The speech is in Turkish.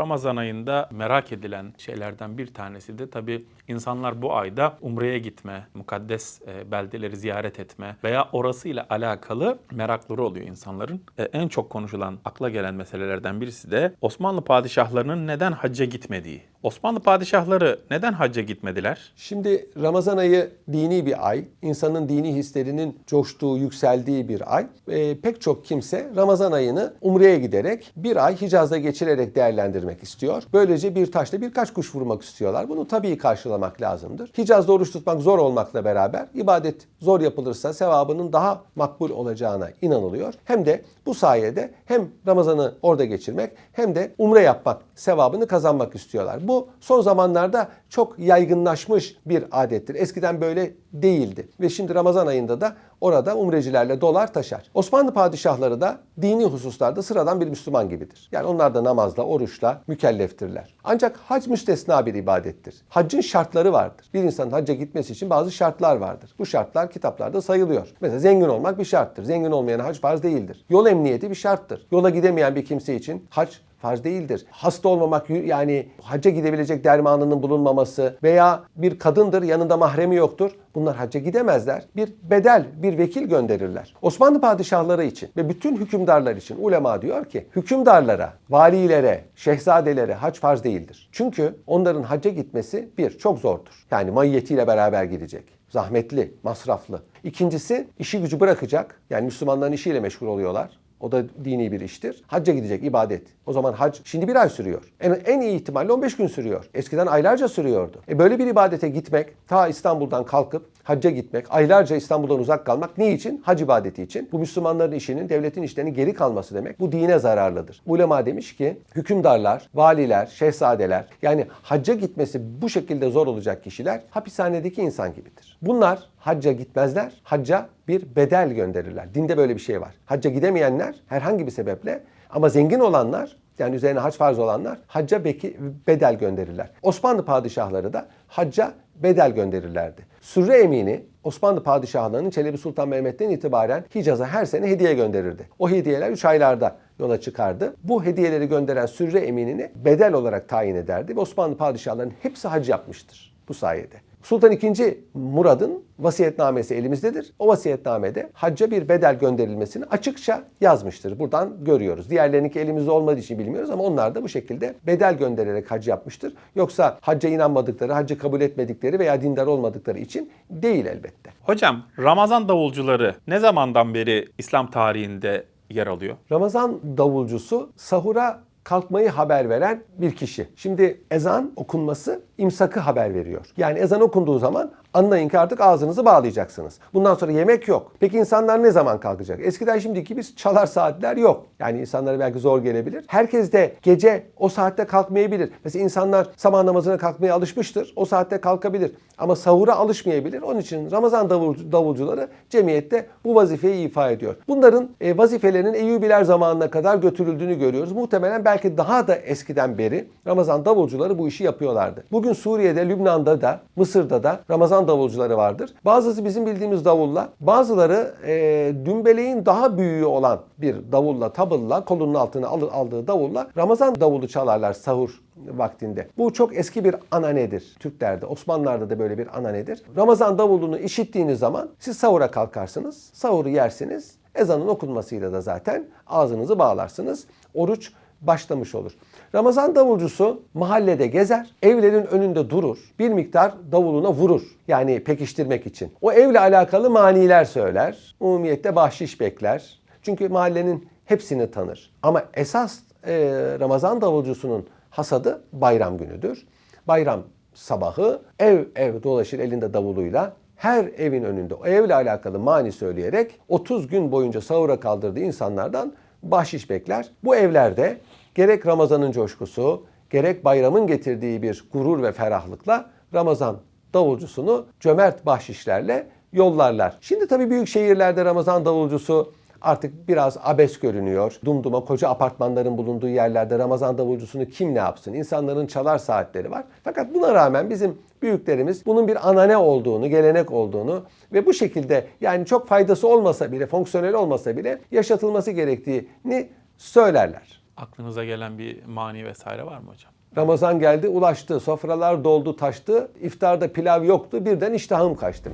Ramazan ayında merak edilen şeylerden bir tanesi de tabii insanlar bu ayda umreye gitme, mukaddes e, beldeleri ziyaret etme veya orasıyla alakalı merakları oluyor insanların. E, En çok konuşulan, akla gelen meselelerden birisi de Osmanlı padişahlarının neden hacca gitmediği. Osmanlı padişahları neden hacca gitmediler? Şimdi Ramazan ayı dini bir ay. İnsanın dini hislerinin coştuğu, yükseldiği bir ay. Ee, pek çok kimse Ramazan ayını Umre'ye giderek bir ay Hicaz'da geçirerek değerlendirmek istiyor. Böylece bir taşla birkaç kuş vurmak istiyorlar. Bunu tabii karşılamak lazımdır. Hicaz'da oruç tutmak zor olmakla beraber ibadet zor yapılırsa sevabının daha makbul olacağına inanılıyor. Hem de bu sayede hem Ramazan'ı orada geçirmek hem de umre yapmak sevabını kazanmak istiyorlar. Bu son zamanlarda çok yaygınlaşmış bir adettir. Eskiden böyle değildi. Ve şimdi Ramazan ayında da orada umrecilerle dolar taşar. Osmanlı padişahları da dini hususlarda sıradan bir Müslüman gibidir. Yani onlar da namazla, oruçla mükelleftirler. Ancak hac müstesna bir ibadettir. Haccın şartları vardır. Bir insanın hacca gitmesi için bazı şartlar vardır. Bu şartlar kitaplarda sayılıyor. Mesela zengin olmak bir şarttır. Zengin olmayana hac farz değildir. Yol emniyeti bir şarttır. Yola gidemeyen bir kimse için hac farz değildir. Hasta olmamak yani hacca gidebilecek dermanının bulunmaması veya bir kadındır yanında mahremi yoktur. Bunlar hacca gidemezler. Bir bedel, bir vekil gönderirler. Osmanlı padişahları için ve bütün hükümdarlar için ulema diyor ki hükümdarlara, valilere, şehzadelere hac farz değildir. Çünkü onların hacca gitmesi bir çok zordur. Yani maiyetiyle beraber gidecek. Zahmetli, masraflı. İkincisi işi gücü bırakacak. Yani Müslümanların işiyle meşgul oluyorlar. O da dini bir iştir. Hacca gidecek ibadet. O zaman hac şimdi bir ay sürüyor. En, en iyi ihtimalle 15 gün sürüyor. Eskiden aylarca sürüyordu. E böyle bir ibadete gitmek, ta İstanbul'dan kalkıp hacca gitmek, aylarca İstanbul'dan uzak kalmak niçin? Hac ibadeti için. Bu Müslümanların işinin, devletin işlerinin geri kalması demek. Bu dine zararlıdır. Ulema demiş ki hükümdarlar, valiler, şehzadeler yani hacca gitmesi bu şekilde zor olacak kişiler hapishanedeki insan gibidir. Bunlar hacca gitmezler. Hacca bir bedel gönderirler. Dinde böyle bir şey var. Hacca gidemeyenler herhangi bir sebeple ama zengin olanlar yani üzerine hac farz olanlar hacca beki, bedel gönderirler. Osmanlı padişahları da hacca bedel gönderirlerdi. Sürre Emini Osmanlı padişahlarının Çelebi Sultan Mehmet'ten itibaren Hicaz'a her sene hediye gönderirdi. O hediyeler 3 aylarda yola çıkardı. Bu hediyeleri gönderen Sürre Emini'ni bedel olarak tayin ederdi ve Osmanlı padişahlarının hepsi hac yapmıştır bu sayede. Sultan II. Murad'ın vasiyetnamesi elimizdedir. O vasiyetnamede hacca bir bedel gönderilmesini açıkça yazmıştır. Buradan görüyoruz. Diğerlerinki elimizde olmadığı için bilmiyoruz ama onlar da bu şekilde bedel göndererek hac yapmıştır. Yoksa hacca inanmadıkları, haccı kabul etmedikleri veya dindar olmadıkları için değil elbette. Hocam Ramazan davulcuları ne zamandan beri İslam tarihinde yer alıyor? Ramazan davulcusu sahura kalkmayı haber veren bir kişi. Şimdi ezan okunması imsakı haber veriyor. Yani ezan okunduğu zaman anlayın ki artık ağzınızı bağlayacaksınız. Bundan sonra yemek yok. Peki insanlar ne zaman kalkacak? Eskiden şimdiki biz çalar saatler yok. Yani insanlara belki zor gelebilir. Herkes de gece o saatte kalkmayabilir. Mesela insanlar sabah namazına kalkmaya alışmıştır. O saatte kalkabilir. Ama sahura alışmayabilir. Onun için Ramazan davul- davulcuları cemiyette bu vazifeyi ifa ediyor. Bunların e, vazifelerinin Eyyubiler zamanına kadar götürüldüğünü görüyoruz. Muhtemelen belki daha da eskiden beri Ramazan davulcuları bu işi yapıyorlardı. Bugün Suriye'de, Lübnan'da da, Mısır'da da Ramazan davulcuları vardır. Bazısı bizim bildiğimiz davulla, bazıları e, dümbeleğin daha büyüğü olan bir davulla, tabulla, kolunun altına al- aldığı davulla Ramazan davulu çalarlar sahur vaktinde. Bu çok eski bir ananedir Türklerde. Osmanlılarda da böyle bir ananedir. Ramazan davulunu işittiğiniz zaman siz sahura kalkarsınız. Sahuru yersiniz. Ezanın okunmasıyla da zaten ağzınızı bağlarsınız. Oruç başlamış olur. Ramazan davulcusu mahallede gezer, evlerin önünde durur, bir miktar davuluna vurur. Yani pekiştirmek için. O evle alakalı maniler söyler, umumiyette bahşiş bekler. Çünkü mahallenin hepsini tanır. Ama esas e, Ramazan davulcusunun hasadı bayram günüdür. Bayram sabahı ev ev dolaşır elinde davuluyla her evin önünde o evle alakalı mani söyleyerek 30 gün boyunca sahura kaldırdığı insanlardan bahşiş bekler. Bu evlerde gerek Ramazan'ın coşkusu, gerek bayramın getirdiği bir gurur ve ferahlıkla Ramazan davulcusunu cömert bahşişlerle yollarlar. Şimdi tabii büyük şehirlerde Ramazan davulcusu artık biraz abes görünüyor. Dumduma koca apartmanların bulunduğu yerlerde Ramazan davulcusunu kim ne yapsın? İnsanların çalar saatleri var. Fakat buna rağmen bizim büyüklerimiz bunun bir anane olduğunu, gelenek olduğunu ve bu şekilde yani çok faydası olmasa bile, fonksiyonel olmasa bile yaşatılması gerektiğini söylerler. Aklınıza gelen bir mani vesaire var mı hocam? Ramazan geldi, ulaştı. Sofralar doldu, taştı. İftarda pilav yoktu. Birden iştahım kaçtı.